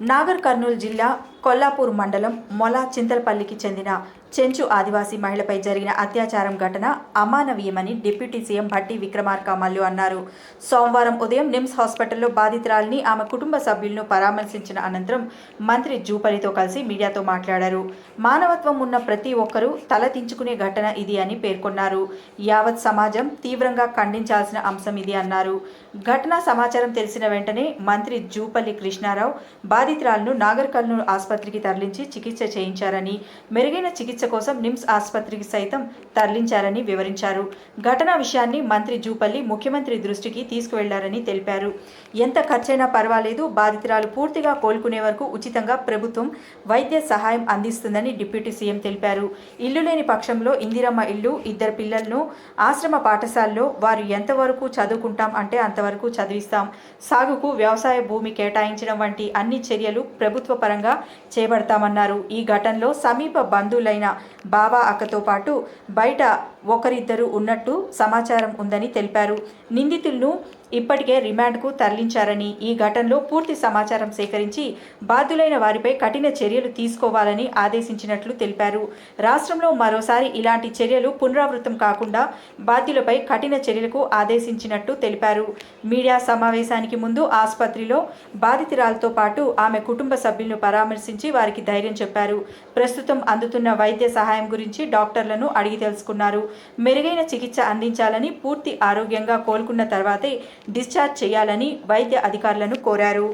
నాగర్ కర్నూలు జిల్లా కొల్లాపూర్ మండలం మొల చింతలపల్లికి చెందిన చెంచు ఆదివాసీ మహిళపై జరిగిన అత్యాచారం ఘటన అమానవీయమని డిప్యూటీ సీఎం భట్టి విక్రమార్క మల్లు అన్నారు. సోమవారం ఉదయం నిమ్స్ హాస్పిటల్లో బాధితురాలిని ఆమె కుటుంబ సభ్యులను పరామర్శించిన అనంతరం మంత్రి జూపల్లితో కలిసి మీడియాతో మాట్లాడారు. మానవత్వం ఉన్న ప్రతి ఒక్కరూ తలదించుకునే ఘటన ఇది అని పేర్కొన్నారు. యావత్ సమాజం తీవ్రంగా ఖండించాల్సిన అంశం ఇది అన్నారు. ఘటనా సమాచారం తెలిసిన వెంటనే మంత్రి జూపల్లి కృష్ణారావు బాధితురాలను నాగర్ కర్నూలు ఆసుపత్రికి తరలించి చికిత్స చేయించారని మెరుగైన చికిత్స కోసం నిమ్స్ ఆసుపత్రికి సైతం తరలించారని వివరించారు. ఘటన విషయాన్ని మంత్రి జూపల్లి ముఖ్యమంత్రి దృష్టికి తీసుకువెళ్ళారని తెలిపారు. ఎంత ఖర్చైనా పర్వాలేదు బాధితురాలు పూర్తిగా కోలుకునే వరకు ఉచితంగా ప్రభుత్వం వైద్య సహాయం అందిస్తుందని డిప్యూటీ సీఎం తెలిపారు. ఇల్లు లేని పక్షంలో ఇందిరమ్మ ఇల్లు ఇద్దరు పిల్లలను ఆశ్రమ పాఠశాలలో వారు ఎంతవరకు చదువుకుంటాం అంటే అంతవరకు చదివిస్తాం. సాగుకు వ్యవసాయ భూమి కేటాయించడం వంటి అన్ని చర్యలు ప్రభుత్వ పరంగా చేపడతామన్నారు. ఈ ఘటనలో సమీప బంధువులైన బావా అక్కతో పాటు బయట ఒకరిద్దరు ఉన్నట్టు సమాచారం ఉందని తెలిపారు. నిందితులను ఇప్పటికే రిమాండ్కు తరలించారని ఈ ఘటనలో పూర్తి సమాచారం సేకరించి బాధ్యులైన వారిపై కఠిన చర్యలు తీసుకోవాలని ఆదేశించినట్లు తెలిపారు. రాష్ట్రంలో మరోసారి ఇలాంటి చర్యలు పునరావృతం కాకుండా బాధ్యులపై కఠిన చర్యలకు ఆదేశించినట్టు తెలిపారు. మీడియా సమావేశానికి ముందు ఆసుపత్రిలో బాధితురాలతో పాటు ఆమె కుటుంబ సభ్యులను పరామర్శించి వారికి ధైర్యం చెప్పారు. ప్రస్తుతం అందుతున్న వైద్య సహాయం గురించి డాక్టర్లను అడిగి తెలుసుకున్నారు. మెరుగైన చికిత్స అందించాలని పూర్తి ఆరోగ్యంగా కోలుకున్న తర్వాతే డిశ్చార్జ్ చేయాలని వైద్య అధికారులను కోరారు.